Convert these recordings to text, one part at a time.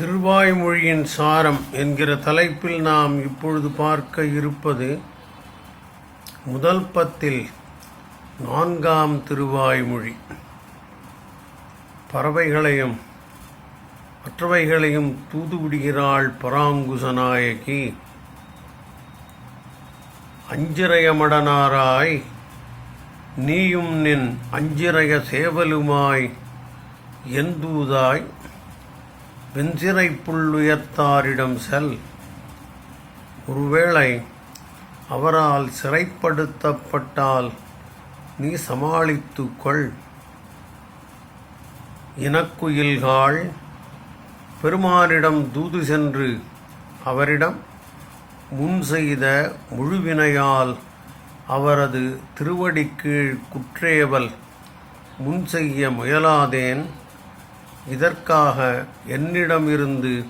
திருவாய்மொழியின் சாரம் என்கிற தலைப்பில் நாம் இப்பொழுது பார்க்க இருப்பது முதல் பத்தில் நான்காம் திருவாய்மொழி. பறவைகளையும் மற்றவைகளையும் தூதுவிடுகிறாள் பராங்குசநாயகி. அஞ்சிரயமடனாராய் நீயும் நின் அஞ்சிரய சேவலுமாய் எந்தூதாய் வெஞ்சிரை புள்ளுயர்த்தாரிடம் செல். ஒருவேளை அவரால் சிறைப்படுத்தப்பட்டால் நீ சமாளித்துக்கொள் இனக்குயில்காள் பெருமானிடம் தூது சென்று அவரிடம் முன் செய்த முழுவினையால் அவரது திருவடிக்கீழ் குற்றேவல் முன் செய்ய முயலாதேன். இதற்காக என்னிடமிருந்து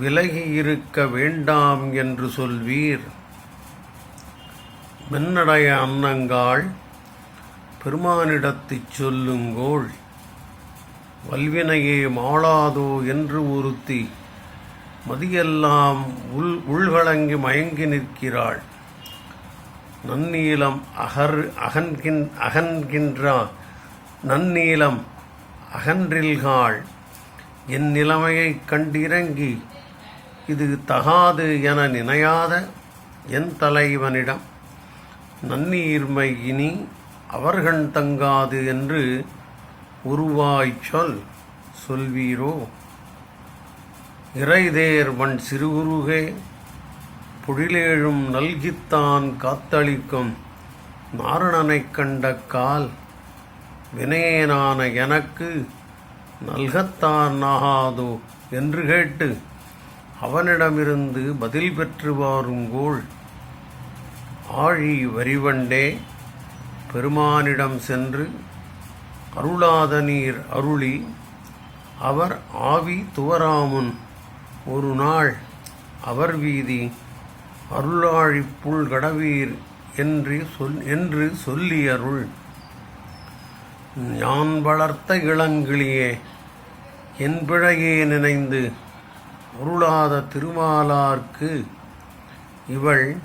விலகி இருக்க வேண்டாம் என்று சொல்வீர். மென்னடைய அன்னங்காள் பெருமானிடத்தைச் சொல்லுங்கோள் வல்வினையே மாளாதோ என்று ஒருத்தி மதியெல்லாம் உள் உள்கலங்கி மயங்கி நிற்கிறாள். நன்னீலம் அகர் அகன்கின் அகன்கின்றா நன்னீலம் அகன்றில்காள் என் நிலைமையைக் கண்டிறங்கி இது தகாது என நினையாத என் தலைவனிடம் நன்னீர்மை இனி அவர்கள் தங்காது என்று உருவாய்ச் சொல் சொல்வீரோ? இறைதேர் வன் சிறுகுருகே பொழிலேழும் நல்கித்தான் காத்தளிக்கும் நாரணனைக் கண்ட கால் வினயனான எனக்கு நல்கத்தான் ஆகாதோ என்று கேட்டு அவனிடமிருந்து பதில் பெற்று வாருங்கோள் ஆழி வரிவண்டே பெருமானிடம் சென்று அருளாத நீர் அருளி அவர் ஆவி துவராமுன் ஒரு நாள் அவர் வீதி அருளாழிப்புள் கடவீர் என்று சொல் என்று சொல்லி அருள் ஞான் வளர்த்த இளங்கிளியே என் பிழையே நினைந்து அருளாத திருமாலார்க்கு இவள்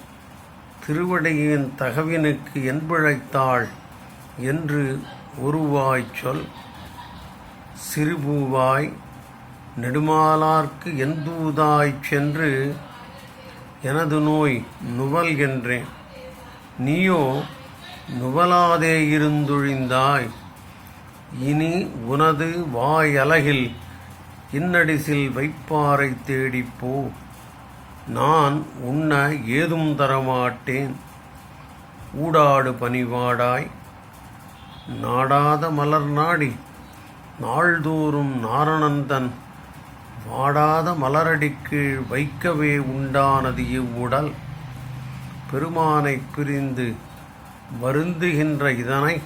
திருவடியின் தகவினுக்கு என் பிழைத்தாள் என்று ஒருவாய் சொல். சிறுபூவாய் நெடுமாலார்க்கு எந்தூதாய்ச் சென்று எனது நோய் நுவல் என்றேன். நீயோ நுவலாதே இருந்தொழிந்தாய். இனி உனது வாயலகில் இன்னடிசில் வைப்பாரை தேடிப்போ நான் உண்ண ஏதும் தரமாட்டேன். ஊடாடு பணிவாடாய். நாடாத மலர் நாடி. நாள்தோறும் நாரணந்தன் வாடாத மலரடிக்கு வைக்கவே உண்டானது இவ்வுடல். பெருமானைப் பிரிந்து வருந்துகின்ற இதனை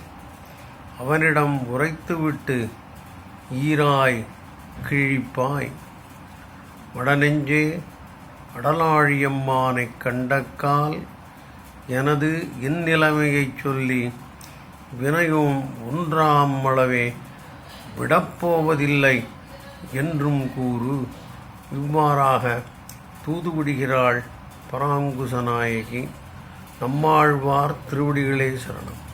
அவனிடம் உரைத்துவிட்டு ஈராய் கிழிப்பாய். வடநெஞ்சே அடலாழியம்மானைக் கண்டக்கால் எனது இந்நிலைமையைச் சொல்லி வினையும் ஒன்றாமளவே விடப்போவதில்லை என்றும் கூறு. இவ்வாறாக தூதுவிடுகிறாள் பராங்குசநாயகி. நம்மாழ்வார் திருவடிகளே சரணம்.